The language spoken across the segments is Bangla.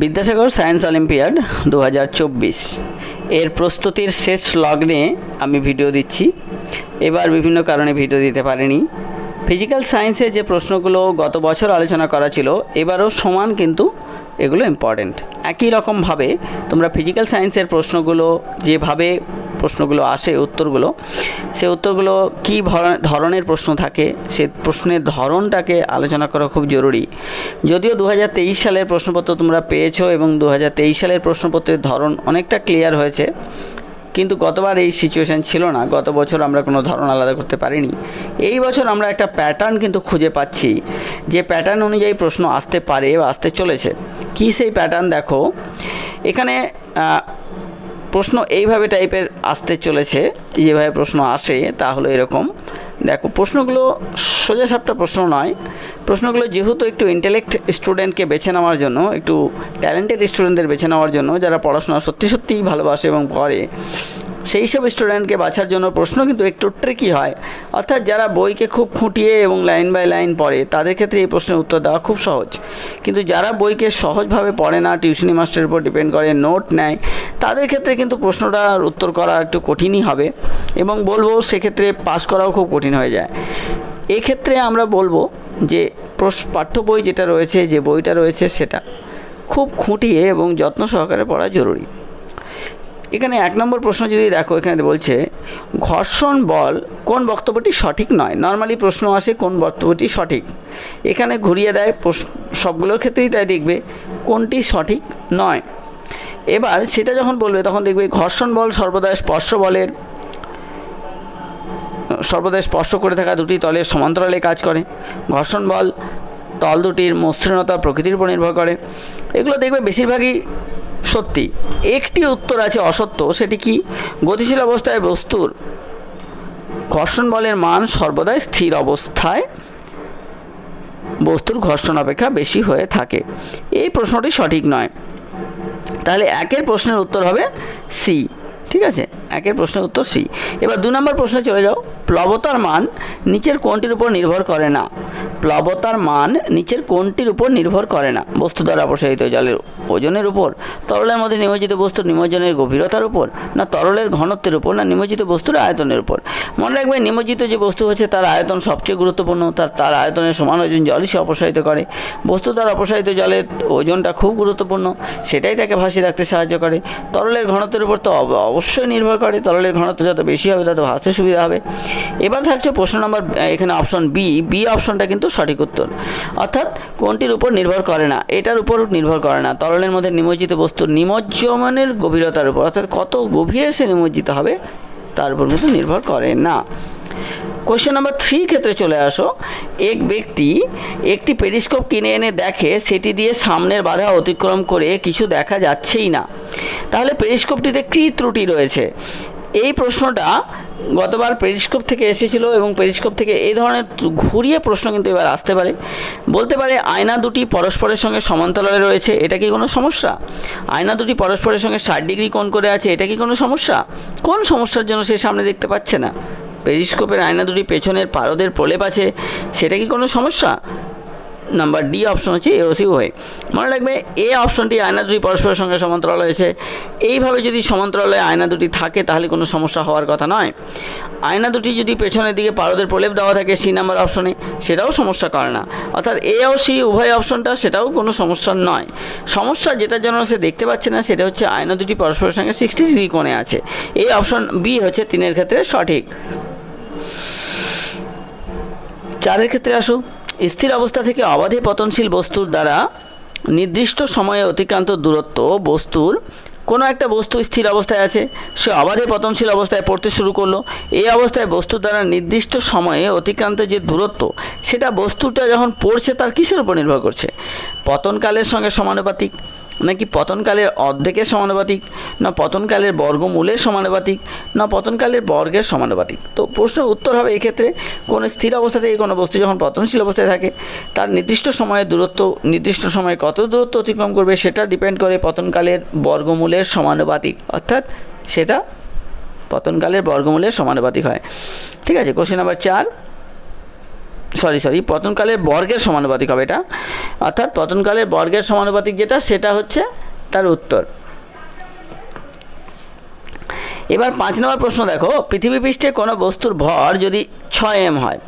বিদ্যাসাগর সায়েন্স অলিম্পিয়াড দু হাজার চব্বিশ। এর প্রস্তুতির শেষ লগ্নে আমি ভিডিও দিচ্ছি। এবার বিভিন্ন কারণে ভিডিও দিতে পারিনি। ফিজিক্যাল সায়েন্সের যে প্রশ্নগুলো গত বছর আলোচনা করা ছিল, এবারও সমান কিন্তু এগুলো ইম্পর্টেন্ট একই রকমভাবে তোমরা ফিজিক্যাল সায়েন্সের প্রশ্নগুলো যেভাবে প্রশ্নগুলো আসে, উত্তরগুলো। সে উত্তরগুলো কী ধরনের প্রশ্ন থাকে? সে প্রশ্নের ধরনটাকে আলোচনা করা খুব জরুরি। যদিও দু হাজার তেইশ সালের প্রশ্নপত্র তোমরা পেয়েছ এবং দু হাজার তেইশ সালের প্রশ্নপত্রের ধরন অনেকটা ক্লিয়ার হয়েছে, কিন্তু গতবার এই সিচুয়েশান ছিল না। গত বছর আমরা কোনো ধরন আলাদা করতে পারিনি। এই বছর আমরা একটা প্যাটার্ন কিন্তু খুঁজে পাচ্ছি, যে প্যাটার্ন অনুযায়ী প্রশ্ন আসতে পারে বা আসতে চলেছে। কী সেই প্যাটার্ন দেখো, এখানে প্রশ্ন এইভাবে টাইপের আসতে চলেছে, যেভাবে প্রশ্ন আসে তা হলো এরকম। দেখো, প্রশ্নগুলো সোজা সাপটা প্রশ্ন নয়। প্রশ্নগুলো যেহেতু একটু ইন্টেলেক্ট স্টুডেন্টকে বেছে নেওয়ার জন্য, একটু ট্যালেন্টেড স্টুডেন্টদের বেছে নেওয়ার জন্য, যারা পড়াশোনা সত্যি সত্যিই ভালোবাসে এবং করে সেই সব স্টুডেন্টকে বাছার জন্য প্রশ্ন কিন্তু একটু ট্রিকি হয়। অর্থাৎ যারা বইকে খুব খুঁটিয়ে এবং লাইন বাই লাইন পড়ে, তাদের ক্ষেত্রে এই প্রশ্নের উত্তর দেওয়া খুব সহজ। কিন্তু যারা বইকে সহজভাবে পড়ে না টিউশনি মাস্টারের উপর ডিপেন্ড করে নোট নেয়, তাদের ক্ষেত্রে কিন্তু প্রশ্নটার উত্তর করা একটু কঠিনই হবে এবং বলব সেক্ষেত্রে পাস করাও খুব কঠিন হয়ে যায়। এক্ষেত্রে আমরা বলব যে পাঠ্য বই যেটা রয়েছে, যে বইটা রয়েছে সেটা খুব খুঁটিয়ে এবং যত্ন সহকারে পড়া জরুরি। এখানে এক নম্বর প্রশ্ন যদি দেখো, এখানে বলছে, ঘর্ষণ বল কোন বক্তব্যটি সঠিক নয়? নর্মালি প্রশ্ন আসে কোন বক্তব্যটি সঠিক। এখানে ঘুরিয়ে দেয় সবগুলোর ক্ষেত্রেই তাই দেখবে, কোনটি সঠিক নয়। এবার সেটা যখন বলবে, তখন দেখবে ঘর্ষণ বল সর্বদা স্পর্শ বলের, সর্বদা স্পর্শ করে থাকা দুটি তলের সমান্তরালে কাজ করে। ঘর্ষণ বল তল দুটির মসৃণতা প্রকৃতির উপর নির্ভর করে। এগুলো দেখবে বেশিরভাগই সত্যি, একটি উত্তর আছে অসত্য, সেটি কি? গতিশীল অবস্থায় বস্তুর ঘর্ষণ বলের মান সর্বদাই স্থির অবস্থায় বস্তুর ঘর্ষণ অপেক্ষা বেশি হয়ে থাকে। এই প্রশ্নটি সঠিক নয়। তাহলে একের প্রশ্নের উত্তর হবে সি ঠিক আছে? একের প্রশ্নের উত্তর সি এবার দু নম্বর প্রশ্নে চলে যাও। প্লবতার মান নিচের কোনটির উপর নির্ভর করে না। প্লবতার মান নিচের কোনটির উপর নির্ভর করে না, বস্তু দ্বারা অপসারিত জলের ওজনের উপর? তরলের মধ্যে নিমজ্জিত বস্তুর নিমজ্জনের গভীরতার উপর? না তরলের ঘনত্বের উপর? না নিমজ্জিত বস্তুর আয়তনের উপর? মনে রাখবে নিমজ্জিত যে বস্তু হচ্ছে তার আয়তন সবচেয়ে গুরুত্বপূর্ণ, তার তার আয়তনের সমান ওজন জলই সে অপসারিত করে। বস্তু দ্বারা অপসারিত জলের ওজনটা খুব গুরুত্বপূর্ণ, সেটাই তাকে ভাসিয়ে রাখতে সাহায্য করে। তরলের ঘনত্বের উপর তো অবশ্যই নির্ভর করে, তরলের ঘনত্ব যত বেশি হবে তত ভাসতে সুবিধা হবে। এবার থাকছে প্রশ্ন নম্বর এখানে অপশন বি বি অপশনটা কিন্তু সঠিক উত্তর। অর্থাৎ কোনটির উপর নির্ভর করে না? এটার উপর নির্ভর করে না তরলের মধ্যে নিমজ্জিত বস্তুর নিমজ্জমানের গভীরতার উপর, অর্থাৎ কত গভীরে সে নিমজ্জিত হবে, তার উপর কিন্তু নির্ভর করে না। কোশ্চেন নাম্বার থ্রি ক্ষেত্রে চলে আসো। এক ব্যক্তি একটি পেরিস্কোপ কিনে এনে দেখে, সেটি দিয়ে সামনের বাধা অতিক্রম করে কিছু দেখা যাচ্ছেই না। তাহলে পেরিস্কোপটিতে কী ত্রুটি রয়েছে? এই প্রশ্নটা গতবার পেরিস্কোপ থেকে এসেছিল এবং পেরিস্কোপ থেকে এই ধরনের ঘুরিয়ে প্রশ্ন কিন্তু এবার আসতে পারে। বলতে পারে আয়না দুটি পরস্পরের সঙ্গে সমান্তরালে রয়েছে, এটা কি কোনো সমস্যা? আয়না দুটি পরস্পরের সঙ্গে ষাট ডিগ্রি কোণ করে আছে, এটা কি কোনো সমস্যা? কোন সমস্যার জন্য সে সামনে দেখতে পাচ্ছে না? পেরিস্কোপের আয়না দুটি পেছনের পারদের প্রলেপ আছে, সেটা কি কোনো সমস্যা? নাম্বার ডি অপশন হচ্ছে এওসি ওয়ে মনে রাখবে, এ অপশনটি আয়না দুটি পরস্পরের সঙ্গে সমান্তরাল হয়েছে এইভাবে যদি সমান্তরালে আয়না দুটি থাকে, তাহলে কোনো সমস্যা হওয়ার কথা নয়। আয়না দুটি যদি পেছনের দিকে পারদের প্রলেপ দেওয়া থাকে সি নাম্বার অপশনে, সেটাও সমস্যা করে না। অর্থাৎ এ ও সি উভয় অপশনটা, সেটাও কোনো সমস্যা নয়। সমস্যা যেটার জন্য সে দেখতে পাচ্ছে না, সেটা হচ্ছে আয়না দুটি পরস্পরের সঙ্গে সিক্সটি ডিগ্রি কোণে আছে। এই অপশন বি হচ্ছে তিনের ক্ষেত্রে সঠিক। চারের ক্ষেত্রে আসো। স্থির অবস্থা থেকে অবাধে পতনশীল বস্তুর দ্বারা নির্দিষ্ট সময়ে অতিক্রান্ত দূরত্ব বস্তুর কোনো একটা বস্তু স্থির অবস্থায় আছে, সে অবাধে পতনশীল অবস্থায় পড়তে শুরু করল। এই অবস্থায় বস্তু দ্বারা নির্দিষ্ট সময়ে অতিক্রান্ত যে দূরত্ব, সেটা বস্তুটা যখন পড়ছে তার কিসের উপর নির্ভর করছে? পতনকালের সঙ্গে সমানুপাতিক। নাকি পতনকালের অর্ধেকের সমানুপাতিক, না পতনকালের বর্গমূলের সমানুপাতিক, না পতনকালের বর্গের সমানুপাতিক? তো প্রশ্নের উত্তর হবে এক্ষেত্রে, কোনো স্থির অবস্থা থেকে কোনো বস্তু যখন পতনশীল অবস্থায় থাকে, তার নির্দিষ্ট সময়ে দূরত্ব, নির্দিষ্ট সময়ে কত দূরত্ব অতিক্রম করবে সেটা ডিপেন্ড করে পতনকালের বর্গমূলের সমানুপাতিক। অর্থাৎ সেটা পতনকালের বর্গমূলের সমানুপাতিক হয়। ঠিক আছে কোশ্চেন নাম্বার চার। সরি সরি পতনকালের বর্গের সমানুপাতিক হবে এটা। অর্থাৎ পতনকালের বর্গের সমানুপাতিক যেটা, সেটা হচ্ছে তার উত্তর। এবার পাঁচ নম্বর প্রশ্ন দেখো, পৃথিবী পৃষ্ঠে কোনো বস্তুর ভর যদি ছয় এম হয়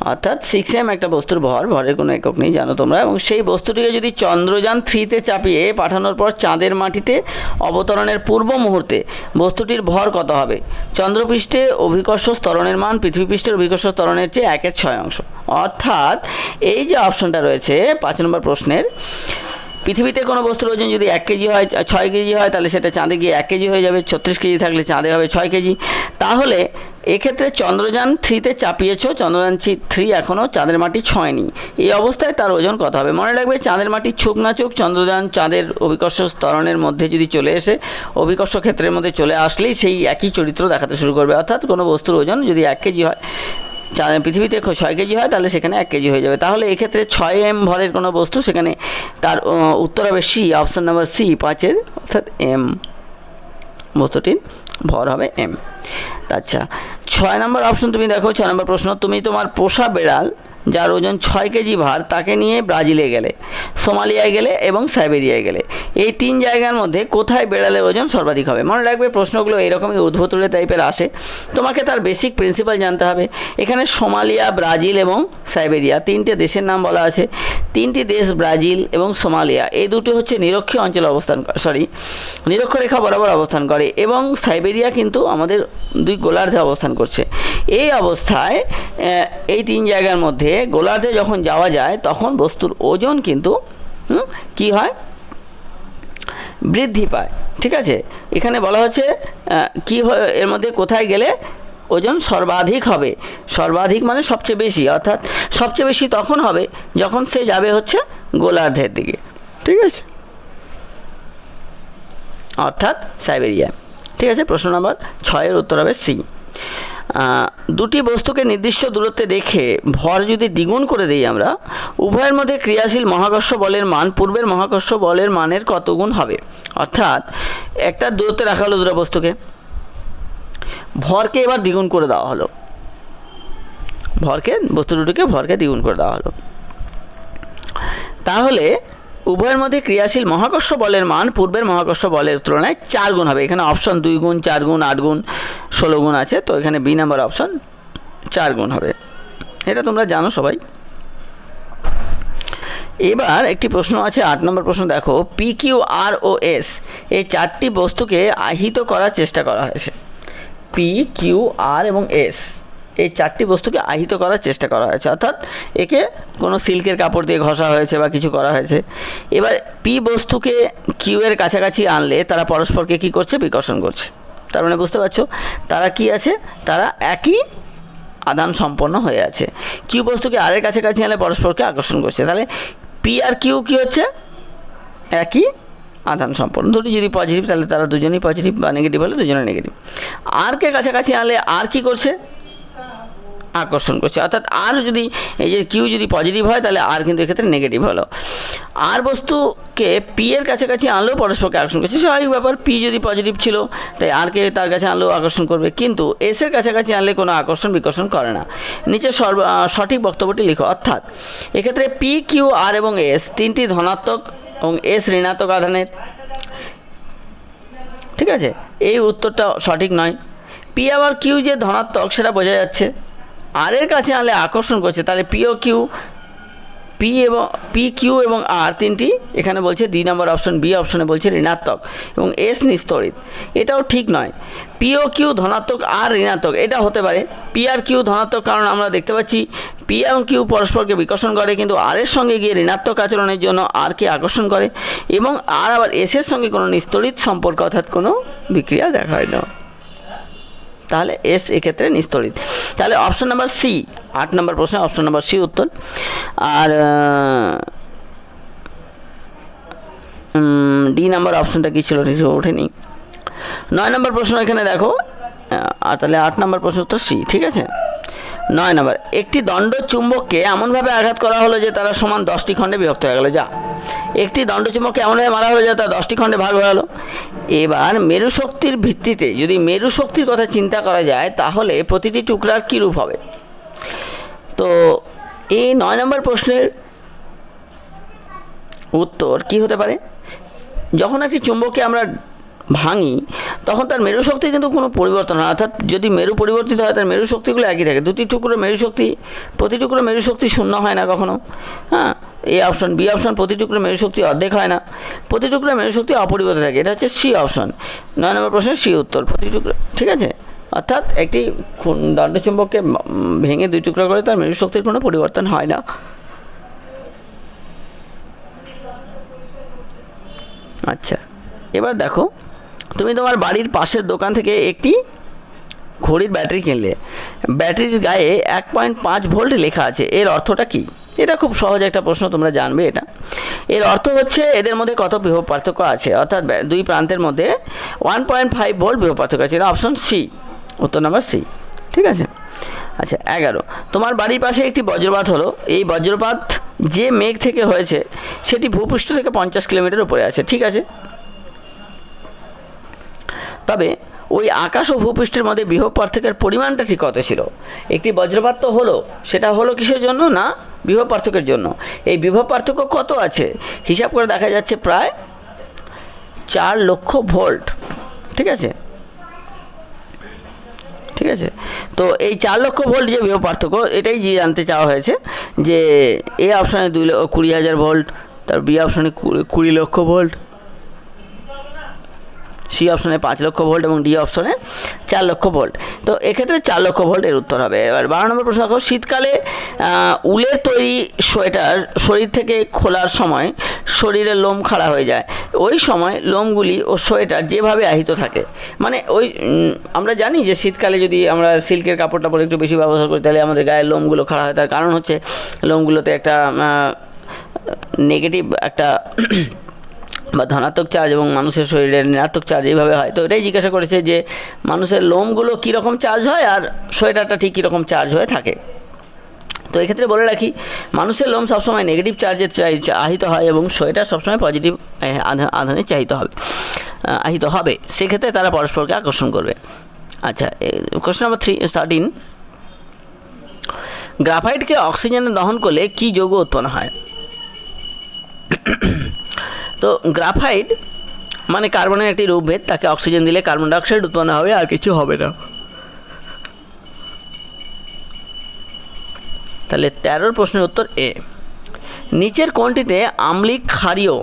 অর্থাৎ সিক্স এম একটা বস্তুর ভর, ভরের কোনো একক নেই, জানো তোমরা। এবং সেই বস্তুটিকে যদি চন্দ্রযান থ্রিতে চাপিয়ে পাঠানোর পর চাঁদের মাটিতে অবতরণের পূর্ব মুহূর্তে বস্তুটির ভর কত হবে? চন্দ্রপৃষ্ঠে অভিকর্ষ স্তরণের মান পৃথিবী পৃষ্ঠের অভিকর্ষ স্তরণের চেয়ে একের ছয় অংশ। অর্থাৎ এই যে অপশনটা রয়েছে, পাঁচ নম্বর প্রশ্নের, পৃথিবীতে কোনো বস্তুর ওজন যদি এক কেজি হয়, ছয় কেজি হয়, তাহলে সেটা চাঁদে গিয়ে এক কেজি হয়ে যাবে। ছত্রিশ কেজি থাকলে চাঁদে হবে ছয় কেজি। তাহলে এক্ষেত্রে চন্দ্রযান থ্রিতে চাপিয়েছো। চন্দ্রযান থ্রি এখনও চাঁদের মাটি ছয়নি। এই অবস্থায় তার ওজন কত হবে? মনে রাখবে চাঁদের মাটি ছুক না চুক চন্দ্রযান চাঁদের অভিকর্ষ স্তরণের মধ্যে যদি চলে এসে অভিকর্ষ ক্ষেত্রের মধ্যে চলে আসলেই সেই একই চরিত্র দেখাতে শুরু করবে। অর্থাৎ কোনো বস্তুর ওজন যদি এক কেজি হয়, চা- পৃথিবীতে ছয় কেজি হয়, তাহলে সেখানে এক কেজি হয়ে যাবে। তাহলে এক্ষেত্রে ছয় এম ভরের কোনো বস্তু সেখানে তার উত্তর হবে সি, অপশন নাম্বার সি, পাঁচের, অর্থাৎ এম। বস্তুটির ভর হবে এম। আচ্ছা ছয় নম্বর অপশন তুমি দেখো ছয় নম্বর প্রশ্ন তুমি তোমার পোষা বেড়াল যার ওজন ছয় কেজি ভার, তাকে নিয়ে ব্রাজিলে গেলে, সোমালিয়ায় গেলে এবং সাইবেরিয়ায় গেলে। এই তিন জায়গার মধ্যে কোথায় বেড়ালে ওজন সর্বাধিক হবে? মনে রাখবে প্রশ্নগুলো এরকমই উদ্ভতুরে টাইপের আসে। তোমাকে তার বেসিক প্রিন্সিপাল জানতে হবে। এখানে সোমালিয়া, ব্রাজিল এবং সাইবেরিয়া, তিনটে দেশের নাম বলা আছে। তিনটি দেশ ব্রাজিল এবং সোমালিয়া, এই দুটো হচ্ছে নিরক্ষীয় অঞ্চলে অবস্থান সরি নিরক্ষরেখা বরাবর অবস্থান করে এবং সাইবেরিয়া কিন্তু আমাদের দুই গোলার্ধে অবস্থান করছে। এই অবস্থায় এই তিন জায়গার মধ্যে গোলার্ধে যখন যাওয়া যায়, তখন বস্তুর ওজন কিন্তু কি হয়? বৃদ্ধি পায়, ঠিক আছে? এখানে বলা হচ্ছে কি এর মধ্যে কোথায় গেলে ওজন সর্বাধিক হবে? সর্বাধিক মানে সবচেয়ে বেশি, অর্থাৎ সবচেয়ে বেশি তখন হবে যখন সে যাবে হচ্ছে গোলার্ধের দিকে, ঠিক আছে? অর্থাৎ সাইবেরিয়া, ঠিক আছে? প্রশ্ন নম্বর ছয়ের উত্তর হবে সি। দুটি বস্তুকে নির্দিষ্ট দূরত্বে রেখে ভর যদি দ্বিগুণ করে দিই আমরা, উভয়ের মধ্যে ক্রিয়াশীল মহাকর্ষ বলের মান পূর্বের মহাকর্ষ বলের মানের কত গুণ হবে? অর্থাৎ একটা দূরত্বে রাখা হলো দুটো বস্তুকে। ভরকে এবার দ্বিগুণ করে দেওয়া হলো। ভরকে, বস্তু দুটোকে ভরকে দ্বিগুণ করে দেওয়া হলো। তাহলে উভয়ের মধ্যে ক্রিয়াশীল মহাকর্ষ বলের মান পূর্বের মহাকর্ষ বলের তুলনায় চার গুণ হবে। এখানে অপশন দুই গুণ, চার গুণ, আট গুণ, ষোলো গুণ আছে। তো এখানে বি নাম্বার অপশন চার গুণ হবে। এটা তোমরা জানো সবাই। এবার একটি প্রশ্ন আছে, আট নম্বর প্রশ্ন দেখো। পি কিউ আর ও এস এই চারটি বস্তুকে আহিত করার চেষ্টা করা হয়েছে। পি কিউ আর এবং এস এই চারটি বস্তুকে আহিত করার চেষ্টা করা হয়েছে। অর্থাৎ একে কোনো সিল্কের কাপড় দিয়ে ঘষা হয়েছে বা কিছু করা হয়েছে। এবার পি বস্তুকে কিউ এর কাছাকাছি আনলে তারা পরস্পরকে কী করছে? বিকর্ষণ করছে। তার মানে বুঝতে পারছ? তারা কি আছে? তারা একই আদান সম্পন্ন হয়ে আছে। কিউ বস্তুকে আরের কাছাকাছি আনলে পরস্পরকে আকর্ষণ করছে। তাহলে পি আর কিউ কী হচ্ছে? একই আধান সম্পন্ন। ধরি যদি পজিটিভ তাহলে তারা দুজনেই পজিটিভ বা নেগেটিভ হলে দুজনে নেগেটিভ আর আরকে কাছাকাছি আনলে আর কি করছে? আকর্ষণ করছে। অর্থাৎ আর যদি এই যে কিউ যদি পজিটিভ হয়, তাহলে আর কিন্তু এক্ষেত্রে নেগেটিভ হলো। আর বস্তুকে পি এর কাছাকাছি আনলেও পরস্পরকে আকর্ষণ করছে। স্বাভাবিক ব্যাপার পি যদি পজিটিভ ছিল, তাই আরকে তার কাছে আনলেও আকর্ষণ করবে। কিন্তু এস এর কাছাকাছি আনলে কোনো আকর্ষণ বিকর্ষণ করে না। নিচে সর্ব সঠিক বক্তব্যটি লিখো। অর্থাৎ এক্ষেত্রে পি কিউ আর এবং এস তিনটি ধনাত্মক এবং এস ঋণাত্মক আধানের। ঠিক আছে? এই উত্তরটা সঠিক নয়। পি আবার কিউ যে ধনাত্মক, সেটা বোঝা যাচ্ছে। আর এর কাছে আনলে আকর্ষণ করছে, তাহলে পি ও কিউ পি এবং পি কিউ এবং আর তিনটি এখানে বলছে দুই নম্বর অপশন বি অপশনে বলছে ঋণাত্মক এবং এস নিস্তরিত। এটাও ঠিক নয়। পি ও কিউ ধনাত্মক আর ঋণাত্মক, এটা হতে পারে। পি আর কিউ ধনাত্মক কারণ আমরা দেখতে পাচ্ছি পি এবং কিউ পরস্পরকে বিকর্ষণ করে, কিন্তু আর এর সঙ্গে গিয়ে ঋণাত্মক আচরণের জন্য আরকে আকর্ষণ করে এবং আর আবার এস এর সঙ্গে কোনো নিস্তরিত সম্পর্ক অর্থাৎ কোনো বিক্রিয়া দেখায় না। তাহলে এস এক্ষেত্রে নিস্তরিত তাহলে অপশন নাম্বার সি আট নম্বর প্রশ্নে অপশন নাম্বার সি উত্তর। আর ডি নাম্বার অপশনটা কী ছিল? ওঠেনি নয় নম্বর প্রশ্ন এখানে দেখো। আর তাহলে আট নম্বর প্রশ্ন উত্তর সি ঠিক আছে? নয় নম্বর একটি দণ্ড চুম্বককে এমনভাবে আঘাত করা হলো যে তারা সমান দশটি খণ্ডে বিভক্ত হয়ে গেল। যা একটি দণ্ডচুম্বককে এমনভাবে মারা হলো যে তারা দশটি খণ্ডে ভাগ হয়ে গেল। এবার মেরু শক্তির ভিত্তিতে যদি মেরু শক্তির কথা চিন্তা করা যায়, তাহলে প্রতিটি টুকরার কী রূপ হবে? তো এই নয় নম্বর প্রশ্নের উত্তর কি হতে পারে? যখন একটি চুম্বককে আমরা ভাঙি, তখন তার মেরু শক্তি কিন্তু কোনো পরিবর্তন হয়। অর্থাৎ যদি মেরু পরিবর্তিত হয়, তার মেরু শক্তিগুলো একই থাকে। দুটি টুকরো মেরু শক্তি প্রতি টুকরো মেরু শক্তি শূন্য হয় না কখনো। হ্যাঁ? এই অপশন বি অপশন প্রতি টুকরো মেরু শক্তি অর্ধেক হয় না। প্রতি টুকরো মেরু শক্তি অপরিবর্তিত থাকে। এটা হচ্ছে সি অপশন নয় নম্বর প্রশ্নের সি উত্তর। প্রতি টুকরো, ঠিক আছে? অর্থাৎ একটি দণ্ডচুম্বককে ভেঙে দুই টুকরো করে তার মেরু শক্তির কোনো পরিবর্তন হয় না। আচ্ছা এবার দেখো, তুমি তোমার বাড়ির পাশের দোকান থেকে একটি ঘড়ির ব্যাটারি কিনলে। ব্যাটারির গায়ে এক পয়েন্ট পাঁচ ভোল্ট লেখা আছে। এর অর্থটা কি? এটা খুব সহজ একটা প্রশ্ন, তোমরা জানবে এটা। এর অর্থ হচ্ছে এদের মধ্যে কত বিভব পার্থক্য আছে? অর্থাৎ দুই প্রান্তের মধ্যে ওয়ান পয়েন্ট ফাইভ ভোল্ট বিভব পার্থক্য আছে। এটা অপশন সি উত্তর নাম্বার সি ঠিক আছে? আচ্ছা এগারো। তোমার বাড়ির পাশে একটি বজ্রপাত হলো। এই বজ্রপাত যে মেঘ থেকে হয়েছে, সেটি ভূপৃষ্ঠ থেকে পঞ্চাশ কিলোমিটার উপরে আছে, ঠিক আছে? তবে ওই আকাশ ও ভূপৃষ্ঠের মধ্যে বিভব পার্থক্যের পরিমাণটা ঠিক কত ছিল? একটি বজ্রপাত তো হলো, সেটা হলো কিসের জন্য না বিভব পার্থক্যের জন্য। এই বিভব পার্থক্য কত আছে? হিসাব করে দেখা যাচ্ছে প্রায় চার লক্ষ ভোল্ট। ঠিক আছে? ঠিক আছে? তো এই চার লক্ষ ভোল্ট যে বিভব পার্থক্য এটাই যে জানতে চাওয়া হয়েছে যে এ অপশানে দুই কুড়ি হাজার ভোল্ট, তার বি অপশানে কুড়ি লক্ষ ভোল্ট সি অপশনে পাঁচ লক্ষ ভোল্ট এবং ডি অপশনে চার লক্ষ ভোল্ট তো এক্ষেত্রে চার লক্ষ ভোল্টের উত্তর হবে। এবার বারো নম্বর প্রশ্ন দেখো, শীতকালে উলের তৈরি সোয়েটার শরীর থেকে খোলার সময় শরীরের লোম খাড়া হয়ে যায়। ওই সময় লোমগুলি ও সোয়েটার যেভাবে আহিত থাকে। মানে ওই আমরা জানি যে শীতকালে যদি আমরা সিল্কের কাপড় টাপড় একটু বেশি ব্যবহার করি, তাহলে আমাদের গায়ের লোমগুলো খাড়া হয়। তার কারণ হচ্ছে লোমগুলোতে একটা নেগেটিভ একটা বা ধনাত্মক চার্জ এবং মানুষের শরীরে ঋণাত্মক চার্জ এইভাবে হয়। তো এটাই জিজ্ঞাসা করেছে যে মানুষের লোমগুলো কীরকম চার্জ হয় আর সোয়েটারটা ঠিক কীরকম চার্জ হয়ে থাকে। তো এক্ষেত্রে বলে রাখি, মানুষের লোম সবসময় নেগেটিভ চার্জের আহিত হয় এবং সোয়েটার সবসময় পজিটিভ আধানে চাহিত হবে আহিত হবে। সেক্ষেত্রে তারা পরস্পরকে আকর্ষণ করবে। আচ্ছা কোশ্চেন নাম্বার থ্রি স্টার্টিং গ্রাফাইটকে অক্সিজেনে দহন করলে কী যৌগ উৎপন্ন হয়? তো গ্রাফাইট মানে কার্বনের একটি রূপভেদ, তাকে অক্সিজেন দিলে কার্বন ডাইঅক্সাইড উৎপন্ন হবে আর কিছু হবে না। তাহলে তেরোর প্রশ্নের উত্তর এ। নিচের কোনটিতে আম্লিক ক্ষারীয়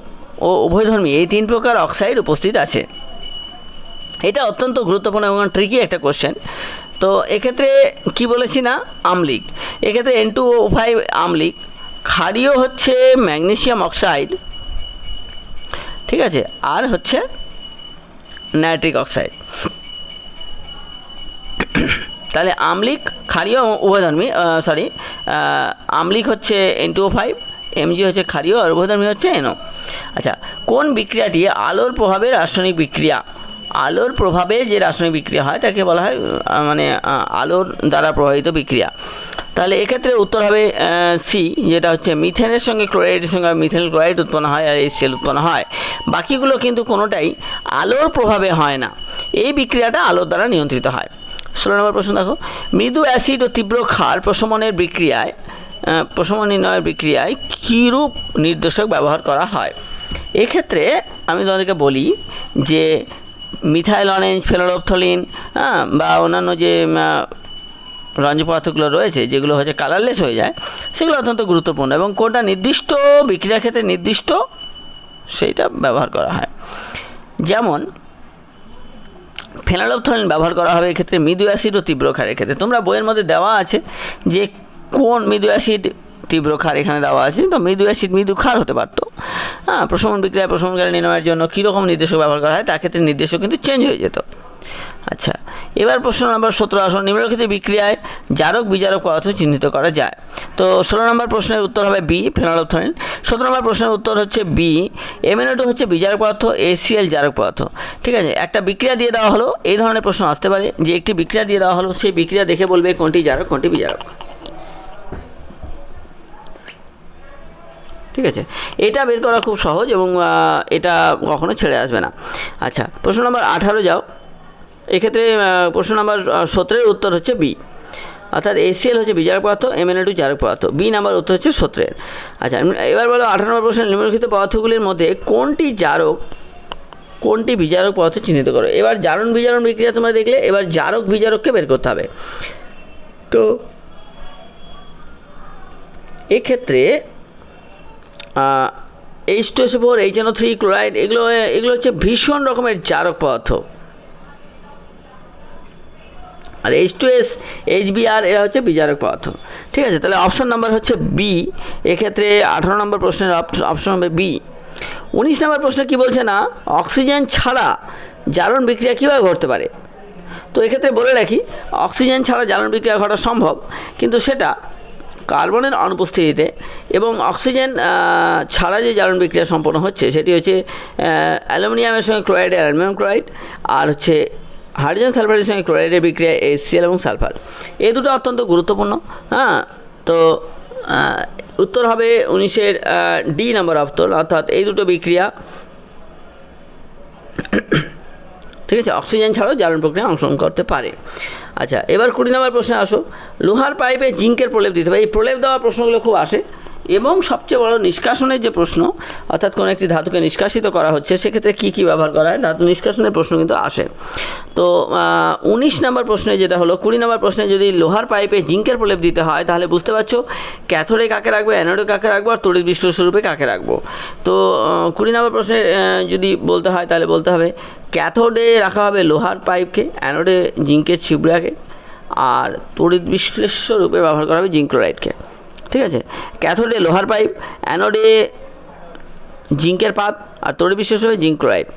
ও উভয়ধর্মী এই তিন প্রকার অক্সাইড উপস্থিত আছে। এটা অত্যন্ত গুরুত্বপূর্ণ এবং ট্রিকি একটা কোশ্চেন তো এক্ষেত্রে কি বলেছি না? আমলিক। এক্ষেত্রে এন টু ও ফাইভ আমলিক। ক্ষারীয় হচ্ছে ম্যাগনেসিয়াম অক্সাইড। ঠিক আছে? আর হচ্ছে নাইট্রিক অক্সাইড তাহলে আমলিক ক্ষারীয় উভয়ধর্মী সরি আমলিক হচ্ছে এন টু ফাইভ এমজি হচ্ছে ক্ষারীয় আর উভয়ধর্মী হচ্ছে এনও আচ্ছা কোন বিক্রিয়াটি আলোর প্রভাবে রাসায়নিক বিক্রিয়া? আলোর প্রভাবে যে রাসায়নিক বিক্রিয়া হয়, তাকে বলা হয় মানে আলোর দ্বারা প্রভাবিত বিক্রিয়া। তাহলে এক্ষেত্রে উত্তর হবে সি যেটা হচ্ছে মিথেনের সঙ্গে ক্লোরাইডের সঙ্গে মিথেন ক্লোরাইড উৎপন্ন হয় আর এই সেল উৎপন্ন হয়। বাকিগুলো কিন্তু কোনোটাই আলোর প্রভাবে হয় না। এই বিক্রিয়াটা আলোর দ্বারা নিয়ন্ত্রিত হয়। ষোলো নম্বর প্রশ্ন দেখো, মৃদু অ্যাসিড ও তীব্র ক্ষার প্রশমনের বিক্রিয়ায় প্রশমন নির্ণয়ের বিক্রিয়ায় কীরূপ নির্দেশক ব্যবহার করা হয়? এক্ষেত্রে আমি তোমাদেরকে বলি যে মিথাইল অরেঞ্জ ফেলোরোপথলিন হ্যাঁ বা অন্যান্য যে রঞ্জ পদার্থগুলো রয়েছে, যেগুলো হচ্ছে কালারলেস হয়ে যায়, সেগুলো অত্যন্ত গুরুত্বপূর্ণ এবং কোনটা নির্দিষ্ট বিক্রিয়ার ক্ষেত্রে নির্দিষ্ট, সেইটা ব্যবহার করা হয়। যেমন ফেনালপথলিন ব্যবহার করা হবে এক্ষেত্রে মৃদু অ্যাসিড ও তীব্র ক্ষারের ক্ষেত্রে। তোমরা বইয়ের মধ্যে দেওয়া আছে যে কোন মৃদু অ্যাসিড তীব্র ক্ষার এখানে দেওয়া আছে, তো মৃদু অ্যাসিড মৃদু ক্ষার হতে পারতো। হ্যাঁ প্রশমন বিক্রিয়া প্রশমনকারী নির্ণয়ের জন্য কীরকম নির্দেশক ব্যবহার করা হয়, তার ক্ষেত্রে নির্দেশক কিন্তু চেঞ্জ হয়ে যেত। আচ্ছা এবার প্রশ্ন নম্বর সতেরো, আসন নিম্নলিখিত বিক্রিয়ায় জারক বিজারক পদার্থ চিহ্নিত করা যায়। তো ষোলো নম্বর প্রশ্নের উত্তর হবে বি ফেনলথনিন সতেরো নম্বর প্রশ্নের উত্তর হচ্ছে বি, এমএনও হচ্ছে বিজারক পদার্থ, এসিএল জারক পদার্থ। ঠিক আছে, একটা বিক্রিয়া দিয়ে দেওয়া হলো, এই ধরনের প্রশ্ন আসতে পারে। যে একটি বিক্রিয়া দিয়ে দেওয়া হলো, সেই বিক্রিয়া দেখে বলবে কোনটি জারক, কোনটি বিজারক। ঠিক আছে, এটা বের করা খুব সহজ এবং এটা কখনো ছেড়ে আসবে না। আচ্ছা প্রশ্ন নম্বর আঠারো যাও। এক্ষেত্রে প্রশ্ন নম্বর সতেরোর উত্তর হচ্ছে বি। অর্থাৎ এসিএল হচ্ছে বিজারক পদার্থ এমএনএ টু জারক পদার্থ। বি নাম্বার উত্তর হচ্ছে সূত্রের। আচ্ছা এবার বলো আঠারো নম্বর প্রশ্ন নিম্নলিখিত পদার্থগুলির মধ্যে কোনটি জারক, কোনটি বিজারক পদার্থ চিহ্নিত করো? এবার জারণ বিজারণ বিক্রিয়া তোমরা দেখলে, এবার জারক বিজারককে বের করতে হবে। তো, এক্ষেত্রে H two S four H three chloride এগুলো এগুলো হচ্ছে ভীষণ রকমের জারক পদার্থ। আর H two S H B R এরা হচ্ছে বিজারক পদার্থ। ঠিক আছে, তাহলে অপশন নাম্বার হচ্ছে বি এক্ষেত্রে আঠারো নম্বর প্রশ্নের অপশন হবে বি উনিশ নম্বর প্রশ্নে কি বলছে না? অক্সিজেন ছাড়া জারণ বিক্রিয়া কীভাবে ঘটতে পারে? তো এক্ষেত্রে বলে রাখি, অক্সিজেন ছাড়া জ্বালানি বিক্রিয়া ঘটা সম্ভব, কিন্তু সেটা কার্বনের অনুপস্থিতিতে এবং অক্সিজেন ছাড়া যে জ্বালানি বিক্রিয়া সম্পন্ন হচ্ছে, সেটি হচ্ছে অ্যালুমিনিয়ামের সঙ্গে ক্লোরাইডের অ্যালুমিনিয়াম ক্লোরাইড, আর হচ্ছে হাইড্রোজেন সালফারের সঙ্গে ক্লোরাইডের বিক্রিয়া এসিএল এবং সালফার। এই দুটো অত্যন্ত গুরুত্বপূর্ণ হ্যাঁ? তো উত্তর হবে উনিশের ডি নাম্বার উত্তর অর্থাৎ এই দুটো বিক্রিয়া, ঠিক আছে, অক্সিজেন ছাড়াও জ্বালানি প্রক্রিয়া অংশগ্রহণ করতে পারে। আচ্ছা এবার কুড়ি নম্বর প্রশ্নে আসো। লোহার পাইপে জিঙ্কের প্রলেপ দিতে হবে। এই প্রলেপ দেওয়া প্রশ্নগুলো খুব আসে। এবং সবচেয়ে বড় নিষ্কাশনের যে প্রশ্ন, অর্থাৎ কোনো একটি ধাতুকে নিষ্কাশিত করা হচ্ছে, সেক্ষেত্রে কী কী ব্যবহার করা হয়? ধাতু নিষ্কাশনের প্রশ্ন কিন্তু আসে। তো উনিশ নম্বর প্রশ্নে যেটা হলো, কুড়ি নম্বর প্রশ্নে যদি লোহার পাইপে জিঙ্কের প্রলেপ দিতে হয়, তাহলে বুঝতে পারছ ক্যাথোডে কাকে রাখব, অ্যানোডে কাকে রাখব, আর তড়িৎ বিশ্লেষরূপে কাকে রাখব? তো কুড়ি নম্বর প্রশ্নে যদি বলতে হয়, তাহলে বলতে হবে ক্যাথোডে রাখা হবে লোহার পাইপকে, অ্যানোডে জিঙ্কের ছিবড়াকে, আর তড়িৎ বিশ্লেষ্য রূপে ব্যবহার করা হবে জিঙ্ক ক্লোরাইডকে। ঠিক আছে? ক্যাথোডে লোহার পাইপ অ্যানোডে জিঙ্কের পাত, আর তড়িৎ বিশেষ হবে জিঙ্ক ক্লোরাইড।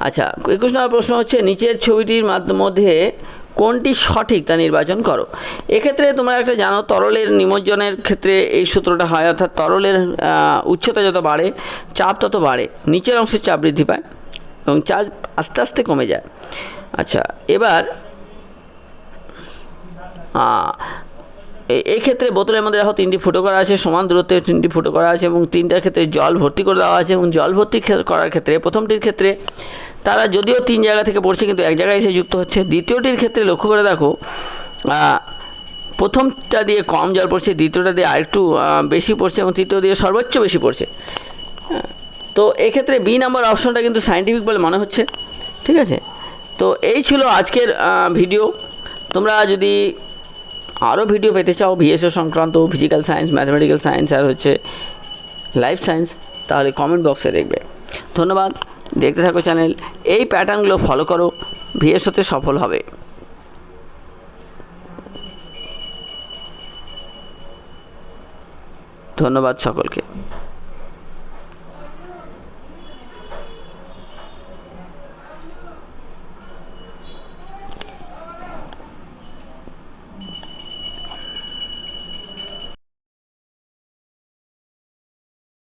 আচ্ছা একুশ নম্বর প্রশ্ন হচ্ছে, নিচের ছবিটির মাধ্য- কোনটি সঠিক তা নির্বাচন করো। এক্ষেত্রে তোমরা একটা জানো, তরলের নিমজ্জনের ক্ষেত্রে এই সূত্রটা হয়, অর্থাৎ তরলের উচ্চতা যত বাড়ে, চাপ তত বাড়ে, নিচের অংশের চাপ বৃদ্ধি পায়, এবং চাপ আস্তে আস্তে কমে যায়। আচ্ছা এবার এই ক্ষেত্রে বোতলের মধ্যে দেখো তিনটি ফুটো করা আছে, সমান দূরত্বে তিনটি ফুটো করা আছে এবং তিনটার ক্ষেত্রে জল ভর্তি করে দেওয়া আছে এবং জল ভর্তি করার ক্ষেত্রে, প্রথমটির ক্ষেত্রে তারা যদিও তিন জায়গা থেকে পড়ছে কিন্তু এক জায়গায় এসে যুক্ত হচ্ছে। দ্বিতীয়টির ক্ষেত্রে লক্ষ্য করে দেখো প্রথমটা দিয়ে কম জল পড়ছে, দ্বিতীয়টা দিয়ে আরেকটু বেশি পড়ছে এবং তৃতীয় দিয়ে সর্বোচ্চ বেশি পড়ছে। তো এক্ষেত্রে বি নাম্বার অপশনটা কিন্তু সাইন্টিফিক বলে মনে হচ্ছে, ঠিক আছে? তো এই ছিল আজকের ভিডিও তোমরা যদি আরও ভিডিও পেতে চাও ভিএসও সংক্রান্ত ফিজিক্যাল সায়েন্স ম্যাথমেটিক্যাল সায়েন্স আর হচ্ছে লাইফ সায়েন্স তাহলে কমেন্ট বক্সে দেখবে। ধন্যবাদ। দেখতে থাকো চ্যানেল এই প্যাটার্নগুলো ফলো করো। ভিএসওতে সফল হবে। ধন্যবাদ সকলকে।